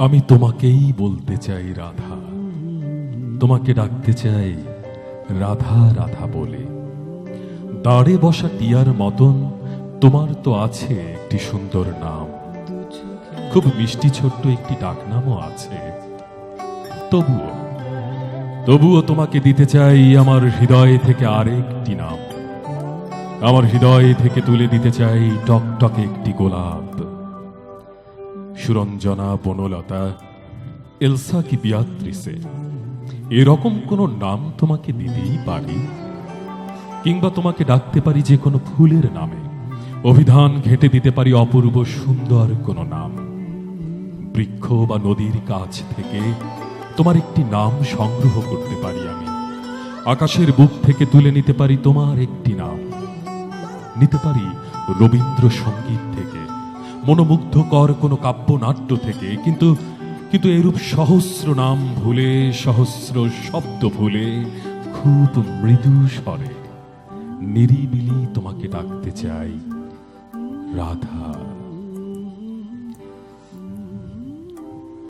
আমি তোমাকেই বলতে চাই রাধা। তোমাকে ডাকতে চাই রাধা রাধা বলে। দাঁড়ে বসা টিয়ার মতন তোমার তো আছে একটি সুন্দর নাম। খুব মিষ্টি ছোট্ট একটি ডাকনামও আছে। তবুও তবুও তোমাকে দিতে চাই আমার হৃদয় থেকে আরেকটি নাম। আমার হৃদয় থেকে তুলে দিতে চাই টকটকে একটি গোলাপ। সুরঞ্জনা, বনলতা, এলসা কি বিয়াত্রিসে? এরকম কোনো নাম তোমাকে দিতেই পারি? কিংবা তোমাকে ডাকতে পারি যে কোনো ফুলের নামে? অভিধান ঘেটে দিতে পারি অপূর্ব সুন্দর কোনো নাম? বৃক্ষ বা নদীর কাছ থেকে তোমার একটি নাম সংগ্রহ করতে পারি আমি। আকাশের বুক থেকে তুলে নিতে পারি তোমার একটি নাম। নিতে পারি রবীন্দ্রসঙ্গীত মনোমুগ্ধকর কোনো কাব্যনাট্য থেকে, কিন্তু কিন্তু এরূপ সহস্র নাম ভুলে, সহস্র শব্দ ভুলে খুব মৃদু স্বরে নিরিবিলি তোমাকে ডাকতে চাই, রাধা।